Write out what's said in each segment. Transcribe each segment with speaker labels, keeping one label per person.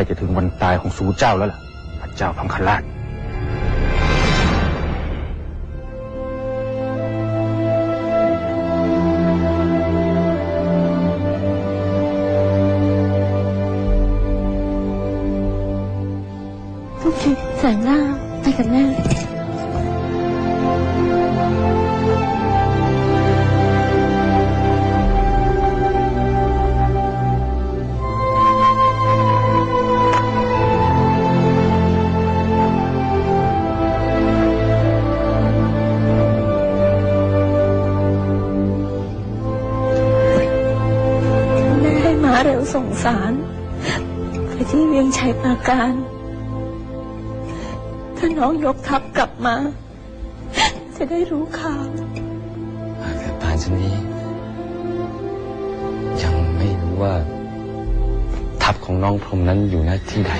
Speaker 1: ล้จะถึงวันตายของสูเจ้าแล้วล่ะพระเจ้าพังคราช
Speaker 2: โอเคแสงล่างไปกับแม่ เร็วส่งสารไปที่เวียงชัยปราการ ถ้าน้องยกทัพกลับมา จะได้รู้ข่าว
Speaker 3: แต่ป่านชนี้ ยังไม่รู้ว่า ทัพของน้องพรหมนั้นอยู่ณที่ใด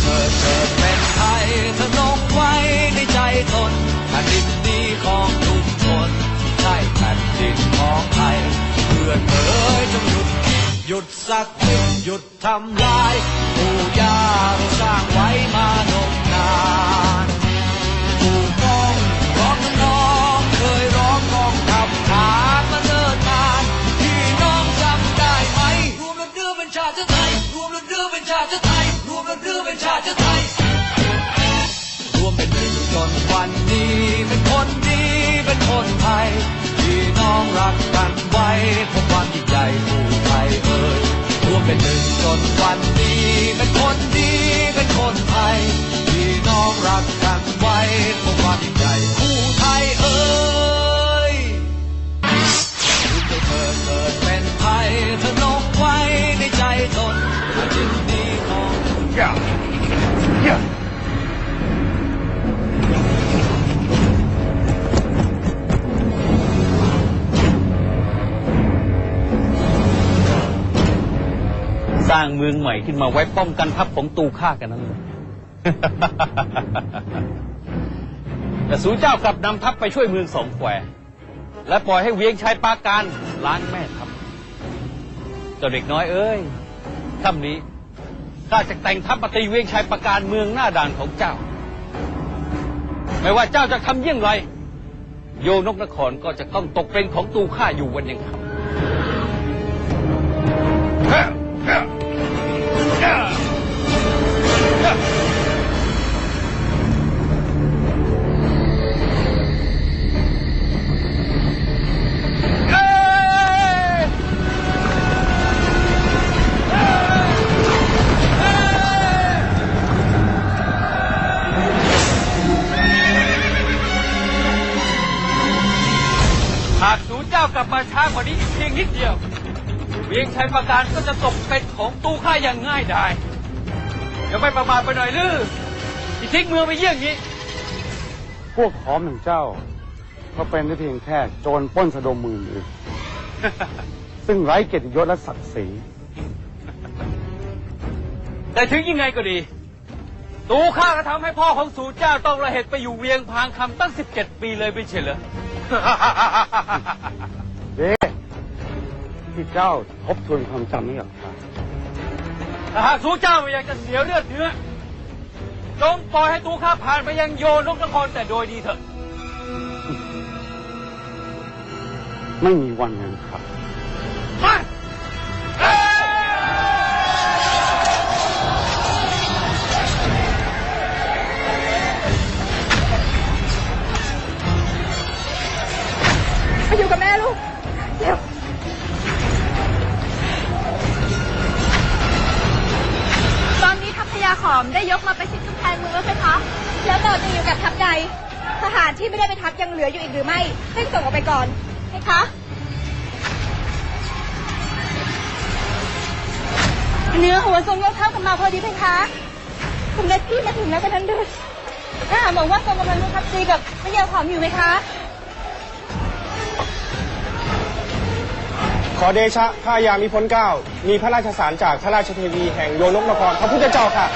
Speaker 4: เธอเกิดเป็นไทยเธอลงไว้ในใจตนแผ่นดินดี ยุดสักนิดหยุดทำลายปู่ย่าเราสร้างไว้มานมนานปู่ก้องร้องน้องเคยร้องกองทัพฐานมาเนิ่นนานพี่น้องจำได้ไหม รวมแล้วเดือเป็นชาติไทย รวมแล้วเดือเป็นชาติไทย รวมแล้วเดือเป็นชาติไทย รวมเป็นหนึ่งจนวันนี้ เป็นคนดี เป็นคนไทยพี่น้องรัก นวันนี้เป็นคนดีเป็นคนไทยพี่น้องรักกันไว้เพราะความยิ่งใหญ่คู่ไทยเอ้ยคุณจะเธอเกิดเป็นไทยเธอนงไว้ในใจตนแผ่นดินนี้ของ
Speaker 5: สร้างเมืองใหม่ขึ้นมาไว้ป้องกันทัพของตูฆ่ากันนั้นเลยแต่สูเจ้ากลับนำทัพไปช่วยเมืองสองแควและปล่อยให้เวียงชัยปาการล้างแม่ทัพเจ้าเด็กน้อยเอ้ยค่ำนี้ข้าจะแต่งทัพมาตีเวียงชัยปาการเมืองหน้าด่านของเจ้า ไม่ว่าเจ้าจะทำเยี่ยงไร โยนกนครก็จะต้องตกเป็นของตูข้าอยู่วันยังค่ำ หากสูเจ้ากลับมาช้ากว่านี้อีกเพียงนิดเดียว เวียงชัยประการก็จะตกเป็นของตู้ข้าอย่างง่ายดายอย่าไม่ประมาทไปหน่อยลือที่ทิ้งเมืองไปเยี่ยงนี้
Speaker 6: พวกขอมหนึ่งเจ้า ก็เป็นได้เพียงแค่โจรปล้นสะดมมือหรือซึ่งไร้เกียรติยศและศักดิ์ศรี
Speaker 5: แต่ถึงยังไงก็ดี ตูข้าก็ทำให้พ่อของสูเจ้าต้องระเหตุไปอยู่เวียงพางคำตั้ง 17 ปีเลยไม่ใช่เหรอ
Speaker 6: เด้ที่เจ้าทบทวนความจำนี้หรอกครับ
Speaker 5: ถ้าหากสูเจ้าไม่อยากจะเสียเลือดเนื้อจงปล่อยให้ตูข้าผ่านไปยังโยนกนครแต่โดยดีเถอะ
Speaker 6: ไม่มีวันนั้นครับ
Speaker 2: แล้ว
Speaker 7: เราจะอยู่กับทัพใดทหารที่ไม่ได้ไปทัพยังเหลืออยู่อีกหรือไม่ซึ่งส่งออกไปก่อนใช่คะ
Speaker 2: เนื้อหัวทรงยกทัพกันมาพอดีเพคะคุณเนตตี้มาถึงแล้วกันนั้นด้วยถ้าหากบอกว่าทรงกำลังยกทัพตีกับพระยาขอมอยู่ไหมคะ
Speaker 8: ขอเดชะข้ายามิพ้นเก้า มีพระราชสารจากพระราชเทวีแห่งโยนกนครพระพุทธเจ้าค่ะ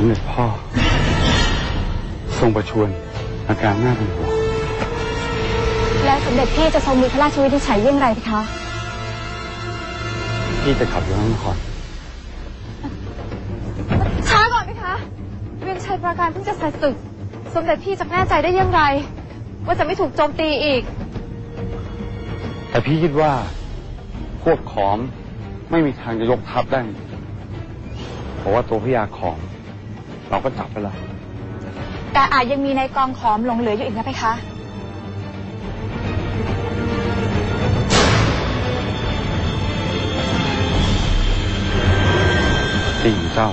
Speaker 6: สมเด็จพ่อ ทรงประชวรอาการน่าเป็นห่วง
Speaker 7: แล้วสมเด็จพี่จะทรงมีพระราชวินิจฉัยเยี่ยงไรเพคะ
Speaker 6: พี่จะขับย้อนนคร
Speaker 7: ช้าก่อนเพคะเวียงชัยปราการเพิ่งจะเสร็จศึก สมเด็จพี่จะแน่ใจได้อยังไงว่าจะไม่ถูกโจมตีอีก
Speaker 6: แต่พี่คิดว่าพวกขอมไม่มีทางจะยกทัพได้เพราะว่าตัวพญาขอม เราก็จับไปแล้ว
Speaker 7: แต่อาจยังมีในกองขอมหลงเหลืออยู่อีกนะเพคะ
Speaker 6: จริงเจ้า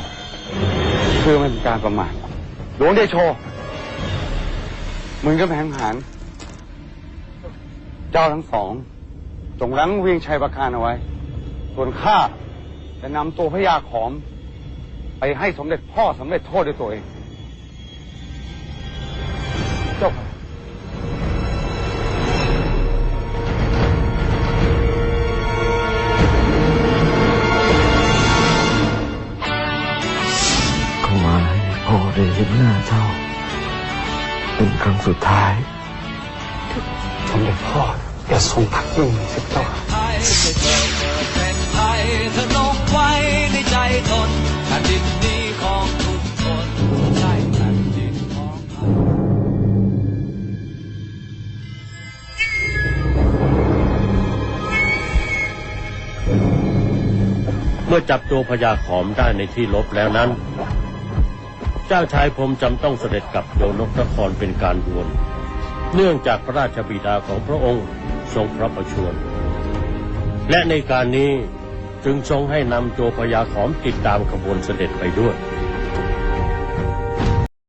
Speaker 6: เพื่อไม่เป็นการประมาทหลวงเดโชมึงก็แผงหารเจ้าทั้งสองจงรั้งเวียงชัยประการเอาไว้ ส่วนข้าจะนำตัวพญาขอมไป ให้สมเด็จพ่อสำเร็จโทษด้วยตัวเองเจ้าค่ะ
Speaker 9: เข้ามาให้พ่อได้เห็นหน้าเจ้า เป็นครั้งสุดท้าย
Speaker 6: สมเด็จพ่ออย่าทรงพักยิ่งสิเจ้าค่ะ
Speaker 10: มื่อจับตัวพญาขอมได้ในที่ลบแล้วนั้น เจ้าชายพรมจำต้องเสด็จกลับโยนกนครเป็นการด่วน เนื่องจากพระราชบิดาของพระองค์ทรงพระประชวรและในการนี้จึงทรงให้นำตัวพญาขอมติดตามขบวนเสด็จไปด้วย